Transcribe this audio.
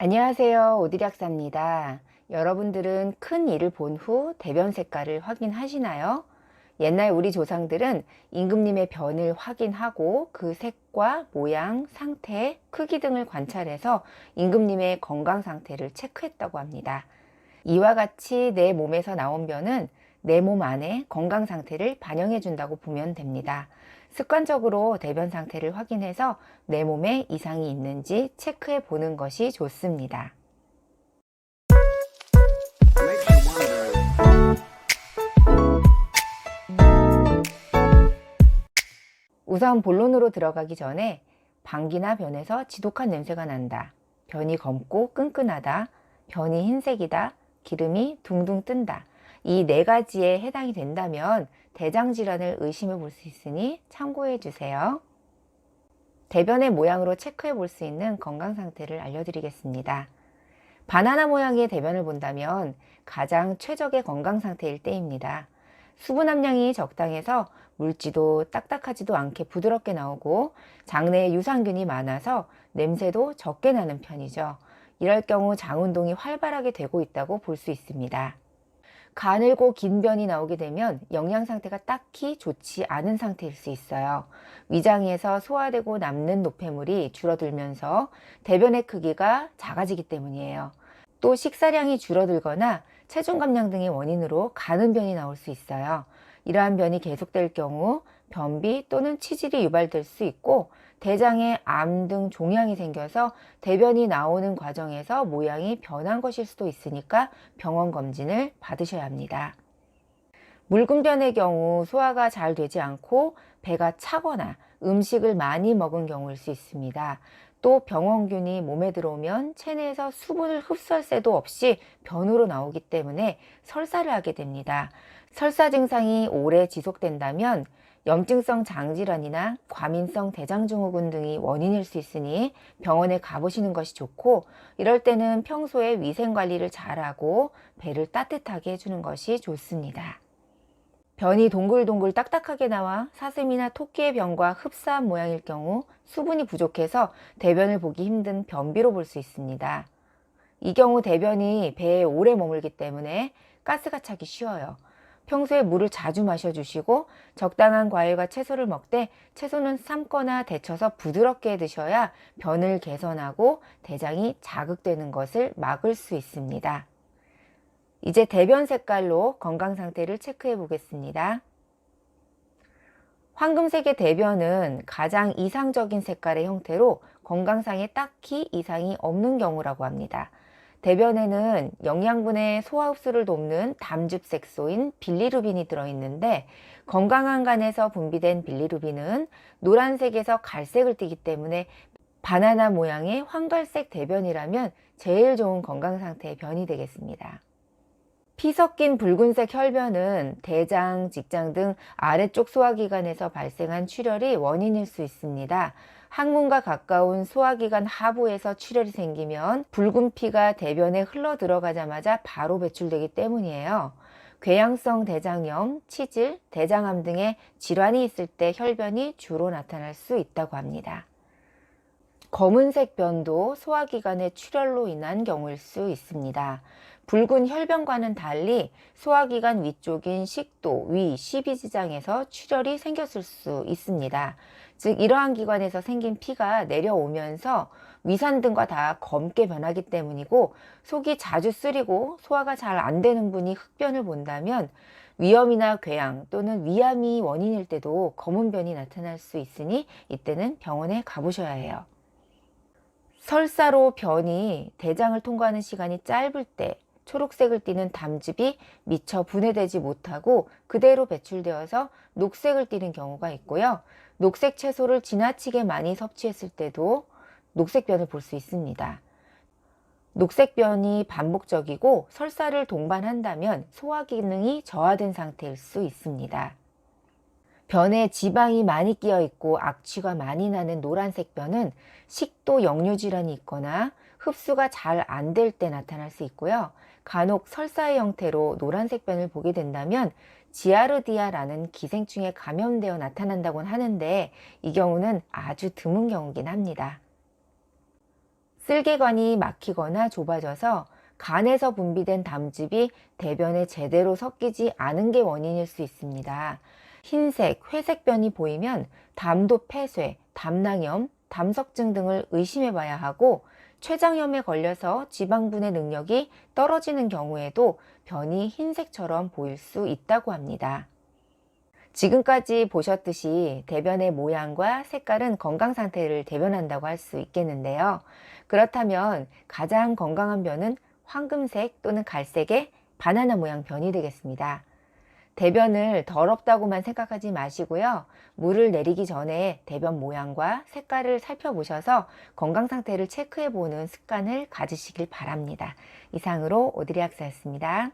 안녕하세요. 오드리 학사입니다. 여러분들은 큰 일을 본 후 대변 색깔을 확인하시나요? 옛날 우리 조상들은 임금님의 변을 확인하고 그 색과 모양, 상태, 크기 등을 관찰해서 임금님의 건강 상태를 체크했다고 합니다. 이와 같이 내 몸에서 나온 변은 내 몸 안에 건강 상태를 반영해 준다고 보면 됩니다. 습관적으로 대변 상태를 확인해서 내 몸에 이상이 있는지 체크해 보는 것이 좋습니다. 우선 본론으로 들어가기 전에 방귀나 변에서 지독한 냄새가 난다. 변이 검고 끈끈하다. 변이 흰색이다. 기름이 둥둥 뜬다. 이 네 가지에 해당이 된다면 대장 질환을 의심해 볼 수 있으니 참고해 주세요. 대변의 모양으로 체크해 볼 수 있는 건강 상태를 알려드리겠습니다. 바나나 모양의 대변을 본다면 가장 최적의 건강 상태일 때입니다. 수분 함량이 적당해서 물지도 딱딱하지도 않게 부드럽게 나오고 장내에 유산균이 많아서 냄새도 적게 나는 편이죠. 이럴 경우 장 운동이 활발하게 되고 있다고 볼 수 있습니다. 가늘고 긴 변이 나오게 되면 영양 상태가 딱히 좋지 않은 상태일 수 있어요. 위장에서 소화되고 남는 노폐물이 줄어들면서 대변의 크기가 작아지기 때문이에요. 또 식사량이 줄어들거나 체중 감량 등의 원인으로 가는 변이 나올 수 있어요. 이러한 변이 계속될 경우 변비 또는 치질이 유발될 수 있고 대장에 암 등 종양이 생겨서 대변이 나오는 과정에서 모양이 변한 것일 수도 있으니까 병원 검진을 받으셔야 합니다. 묽은 변의 경우 소화가 잘 되지 않고 배가 차거나 음식을 많이 먹은 경우일 수 있습니다. 또 병원균이 몸에 들어오면 체내에서 수분을 흡수할 새도 없이 변으로 나오기 때문에 설사를 하게 됩니다. 설사 증상이 오래 지속된다면 염증성 장질환이나 과민성 대장증후군 등이 원인일 수 있으니 병원에 가보시는 것이 좋고 이럴 때는 평소에 위생 관리를 잘하고 배를 따뜻하게 해주는 것이 좋습니다. 변이 동글동글 딱딱하게 나와 사슴이나 토끼의 변과 흡사한 모양일 경우 수분이 부족해서 대변을 보기 힘든 변비로 볼 수 있습니다. 이 경우 대변이 배에 오래 머물기 때문에 가스가 차기 쉬워요. 평소에 물을 자주 마셔주시고 적당한 과일과 채소를 먹되 채소는 삶거나 데쳐서 부드럽게 드셔야 변을 개선하고 대장이 자극되는 것을 막을 수 있습니다. 이제 대변 색깔로 건강 상태를 체크해 보겠습니다. 황금색의 대변은 가장 이상적인 색깔의 형태로 건강상에 딱히 이상이 없는 경우라고 합니다. 대변에는 영양분의 소화 흡수를 돕는 담즙 색소인 빌리루빈이 들어있는데 건강한 간에서 분비된 빌리루빈은 노란색에서 갈색을 띠기 때문에 바나나 모양의 황갈색 대변이라면 제일 좋은 건강 상태의 변이 되겠습니다. 피 섞인 붉은색 혈변은 대장, 직장 등 아래쪽 소화기관에서 발생한 출혈이 원인일 수 있습니다. 항문과 가까운 소화기관 하부에서 출혈이 생기면 붉은 피가 대변에 흘러 들어가자마자 바로 배출되기 때문이에요. 궤양성 대장염, 치질, 대장암 등의 질환이 있을 때 혈변이 주로 나타날 수 있다고 합니다. 검은색 변도 소화기관의 출혈로 인한 경우일 수 있습니다. 붉은 혈변과는 달리 소화기관 위쪽인 식도, 위, 십이지장에서 출혈이 생겼을 수 있습니다. 즉 이러한 기관에서 생긴 피가 내려오면서 위산 등과 다 검게 변하기 때문이고 속이 자주 쓰리고 소화가 잘 안 되는 분이 흑변을 본다면 위염이나 궤양 또는 위암이 원인일 때도 검은 변이 나타날 수 있으니 이때는 병원에 가보셔야 해요. 설사로 변이 대장을 통과하는 시간이 짧을 때 초록색을 띠는 담즙이 미처 분해되지 못하고 그대로 배출되어서 녹색을 띠는 경우가 있고요. 녹색 채소를 지나치게 많이 섭취했을 때도 녹색변을 볼 수 있습니다. 녹색변이 반복적이고 설사를 동반한다면 소화 기능이 저하된 상태일 수 있습니다. 변에 지방이 많이 끼어 있고 악취가 많이 나는 노란색 변은 식도 역류 질환이 있거나 흡수가 잘 안 될 때 나타날 수 있고요. 간혹 설사의 형태로 노란색 변을 보게 된다면 지아르디아라는 기생충에 감염되어 나타난다곤 하는데 이 경우는 아주 드문 경우긴 합니다. 쓸개관이 막히거나 좁아져서 간에서 분비된 담즙이 대변에 제대로 섞이지 않은 게 원인일 수 있습니다. 흰색, 회색 변이 보이면 담도 폐쇄, 담낭염, 담석증 등을 의심해 봐야 하고 췌장염에 걸려서 지방분해 능력이 떨어지는 경우에도 변이 흰색처럼 보일 수 있다고 합니다. 지금까지 보셨듯이 대변의 모양과 색깔은 건강 상태를 대변한다고 할 수 있겠는데요. 그렇다면 가장 건강한 변은 황금색 또는 갈색의 바나나 모양 변이 되겠습니다. 대변을 더럽다고만 생각하지 마시고요. 물을 내리기 전에 대변 모양과 색깔을 살펴보셔서 건강 상태를 체크해 보는 습관을 가지시길 바랍니다. 이상으로 오드리 학사였습니다.